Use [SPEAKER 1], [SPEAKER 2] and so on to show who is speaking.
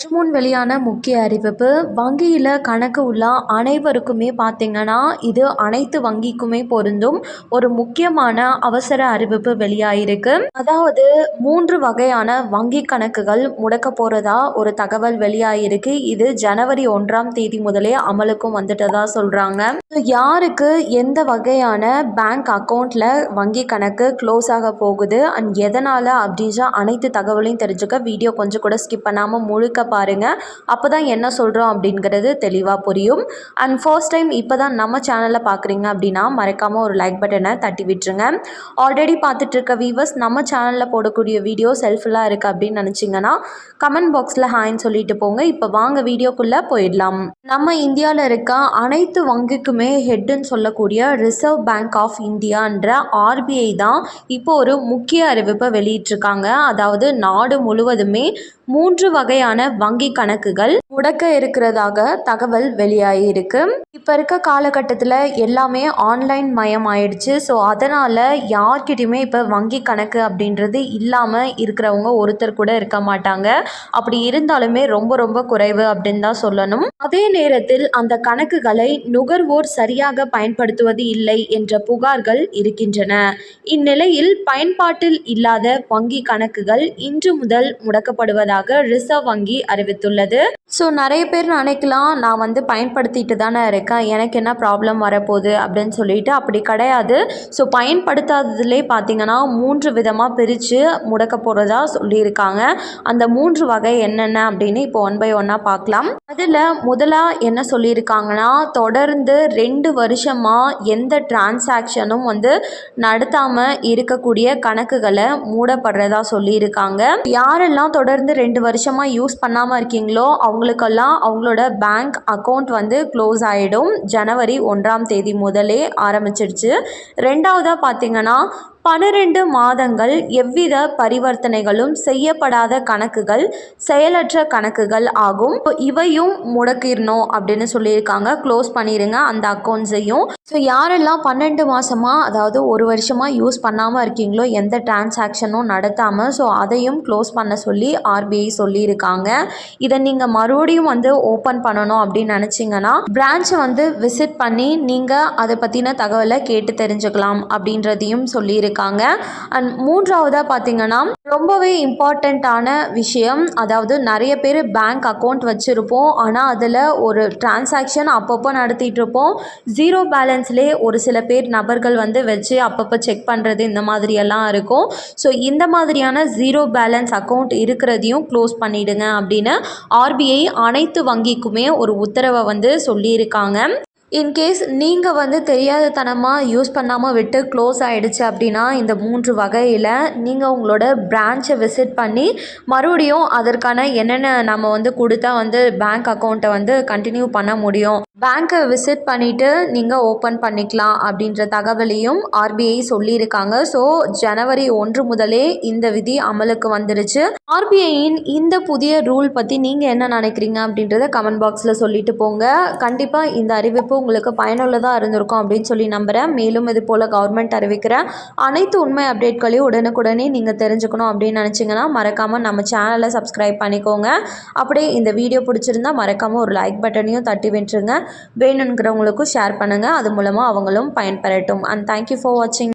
[SPEAKER 1] சற்று முன் வெளியான முக்கிய அறிவிப்பு வங்கியில் கணக்கு உள்ள அனைவருக்குமே பார்த்திங்கன்னா இது அனைத்து வங்கிக்குமே பொருந்தும் ஒரு முக்கியமான அவசர அறிவிப்பு வெளியாயிருக்கு. அதாவது மூன்று வகையான வங்கி கணக்குகள் முடக்க போகிறதா ஒரு தகவல் வெளியாயிருக்கு. இது ஜனவரி ஒன்றாம் தேதி முதலே அமலுக்கும் வந்துட்டதா சொல்கிறாங்க யாருக்கு எந்த வகையான பேங்க் அக்கௌண்ட்டில் வங்கி கணக்கு க்ளோஸ் ஆக போகுது அண்ட் எதனால் அப்படின்ற அனைத்து தகவலையும் தெரிஞ்சுக்க வீடியோ கொஞ்சம் கூட ஸ்கிப் பண்ணாமல் முழுக்க பாருங்கள் அப்போ தான் என்ன சொல்கிறோம் அப்படிங்கிறது தெளிவாக புரியும். அண்ட் ஃபர்ஸ்ட் டைம் இப்போ தான் நம்ம சேனலில் பார்க்குறீங்க அப்படின்னா மறக்காமல் ஒரு லைக் பட்டனை தட்டி விட்டுருங்க. ஆல்ரெடி பார்த்துட்ருக்க வீவர்ஸ் நம்ம சேனலில் போடக்கூடிய வீடியோ செல்ஃபுல்லாக இருக்குது அப்படின்னு நினச்சிங்கன்னா கமெண்ட் பாக்ஸில் ஹாய்ன்னு சொல்லிட்டு போங்க. இப்போ வாங்க வீடியோக்குள்ளே போயிடலாம். நம்ம இந்தியாவில் இருக்க அனைத்து வங்கிக்குமே ஹெட்டுன்னு சொல்லக்கூடிய ரிசர்வ் பேங்க் ஆஃப் இந்தியான்ற ஆர்பிஐ தான் இப்போ ஒரு முக்கிய அறிவிப்பை வெளியிட்டிருக்காங்க. அதாவது நாடு முழுவதுமே மூன்று வகையான வங்கி கணக்குகள் முடக்க இருக்கிறதாக தகவல் வெளியாகியிருக்கு இப்போ இருக்க காலகட்டத்தில் எல்லாமே ஆன்லைன் மயம் ஆயிடுச்சு ஸோ அதனால் யார்கிட்டையுமே இப்போ வங்கி கணக்கு அப்படின்றது இல்லாமல் இருக்கிறவங்க ஒருத்தர் கூட இருக்க மாட்டாங்க. அப்படி இருந்தாலுமே ரொம்ப ரொம்ப குறைவு அப்படின்னு தான் சொல்லணும். அதே நேரத்தில் அந்த கணக்குகளை நுகர்வோர் சரியாக பயன்படுத்துவது இல்லை என்ற புகார்கள் இருக்கின்றன. இந்நிலையில் பயன்பாட்டில் இல்லாத வங்கி கணக்குகள் இன்று முதல் முடக்கப்படுவதாக ரிசர்வ் வங்கி அறிவித்துள்ளது. ஸோ நிறைய பேர் நினைக்கலாம் நான் வந்து பயன்படுத்திட்டு தானே இருக்கேன் எனக்கு என்ன ப்ராப்ளம் வரப்போகுது அப்படின்னு சொல்லிட்டு அப்படி கிடையாது. ஸோ பயன்படுத்தாததுலேயே பார்த்தீங்கன்னா மூன்று விதமாக பிரித்து முடக்க போகிறதா சொல்லியிருக்காங்க. அந்த மூன்று வகை என்னென்ன அப்படின்னு இப்போ ஒன் பை ஒன்னாக பார்க்கலாம். அதில் முதலாக என்ன சொல்லியிருக்காங்கன்னா தொடர்ந்து ரெண்டு வருஷமாக எந்த டிரான்சாக்ஷனும் வந்து நடத்தாமல் இருக்கக்கூடிய கணக்குகளை மூடப்படுறதா சொல்லியிருக்காங்க. யாரெல்லாம் தொடர்ந்து ரெண்டு வருஷமாக யூஸ் பண்ணாமல் இருக்கீங்களோ அவங்களுக்கெல்லாம் அவங்களோட பேங்க் அக்கௌண்ட் வந்து க்ளோஸ் ஆகிடும் ஜனவரி ஒன்றாம் தேதி முதலே ஆரம்பிச்சிடுச்சு ரெண்டாவதாக பார்த்தீங்கன்னா பனிரெண்டு மாதங்கள் எவ்வித பரிவர்த்தனைகளும் செய்யப்படாத கணக்குகள் செயலற்ற கணக்குகள் ஆகும். இவையும் முடக்கிடணும் அப்படின்னு சொல்லியிருக்காங்க. க்ளோஸ் பண்ணிடுங்க அந்த அக்கௌண்ட்ஸையும். ஸோ யாரெல்லாம் பன்னெண்டு மாதமாக அதாவது ஒரு வருஷமாக யூஸ் பண்ணாமல் இருக்கீங்களோ எந்த டிரான்சாக்ஷனும் நடத்தாமல் ஸோ அதையும் க்ளோஸ் பண்ண சொல்லி ஆர்பிஐ சொல்லியிருக்காங்க. இதை நீங்கள் மறுபடியும் வந்து ஓப்பன் பண்ணணும் அப்படின்னு நினச்சிங்கன்னா பிரான்ச்சை வந்து விசிட் பண்ணி நீங்கள் அதை பற்றின தகவலை கேட்டு தெரிஞ்சுக்கலாம் அப்படின்றதையும் சொல்லியிருக்காங்க. இருக்காங்க அண்ட் மூன்றாவதாக பார்த்தீங்கன்னா ரொம்பவே இம்பார்ட்டண்ட்டான விஷயம். அதாவது நிறைய பேர் பேங்க் அக்கௌண்ட் வச்சுருப்போம். ஆனால் அதில் ஒரு டிரான்சாக்ஷன் அப்பப்போ நடத்திட்டு இருப்போம் ஜீரோ பேலன்ஸ்லேயே ஒரு சில பேர் நபர்கள் வந்து வச்சு அப்பப்போ செக் பண்ணுறது இந்த மாதிரியெல்லாம் இருக்கும். ஸோ இந்த மாதிரியான ஜீரோ பேலன்ஸ் அக்கௌண்ட் இருக்கிறதையும் க்ளோஸ் பண்ணிவிடுங்க அப்படின்னு ஆர்பிஐ அனைத்து வங்கிக்குமே ஒரு உத்தரவை வந்து சொல்லியிருக்காங்க. இன்கேஸ் நீங்கள் வந்து தெரியாதத்தனமாக யூஸ் பண்ணாமல் விட்டு க்ளோஸ் ஆகிடுச்சு அப்படின்னா இந்த மூன்று வகையில் நீங்கள் உங்களோட பிரான்ச்சை விசிட் பண்ணி மறுபடியும் அதற்கான என்னென்ன நம்ம வந்து கொடுத்தா வந்து பேங்க் அக்கௌண்ட்டை வந்து கண்டினியூ பண்ண முடியும். பேங்க்கை விசிட் பண்ணிவிட்டு நீங்கள் ஓப்பன் பண்ணிக்கலாம் அப்படின்ற தகவலையும் ஆர்பிஐ சொல்லியிருக்காங்க. ஸோ ஜனவரி ஒன்று முதலே இந்த விதி அமலுக்கு வந்துருச்சு. ஆர்பிஐயின் இந்த புதிய ரூல் பற்றி நீங்கள் என்ன நினைக்கிறீங்க அப்படின்றத கமெண்ட் பாக்ஸில் சொல்லிட்டு போங்க. கண்டிப்பாக இந்த அறிவிப்பு உங்களுக்கு பயனுள்ளதாக இருந்திருக்கும் அப்படின்னு சொல்லி நம்புகிறேன் மேலும் இது போல் கவர்மெண்ட் அறிவிக்கிற அனைத்து உண்மை அப்டேட்களையும் உடனுக்குடனே நீங்கள் தெரிஞ்சுக்கணும் அப்படின்னு நினச்சிங்கன்னா மறக்காமல் நம்ம சேனலை சப்ஸ்கிரைப் பண்ணிக்கோங்க. அப்படியே இந்த வீடியோ பிடிச்சிருந்தா மறக்காமல் ஒரு லைக் பட்டனையும் தட்டி விட்டுருங்க. வேணுங்கிறவங்களுக்கும் ஷேர் பண்ணுங்கள் அது மூலமாக அவங்களும் பயன்பெறட்டும். அண்ட் தேங்க்யூ ஃபார் வாட்சிங்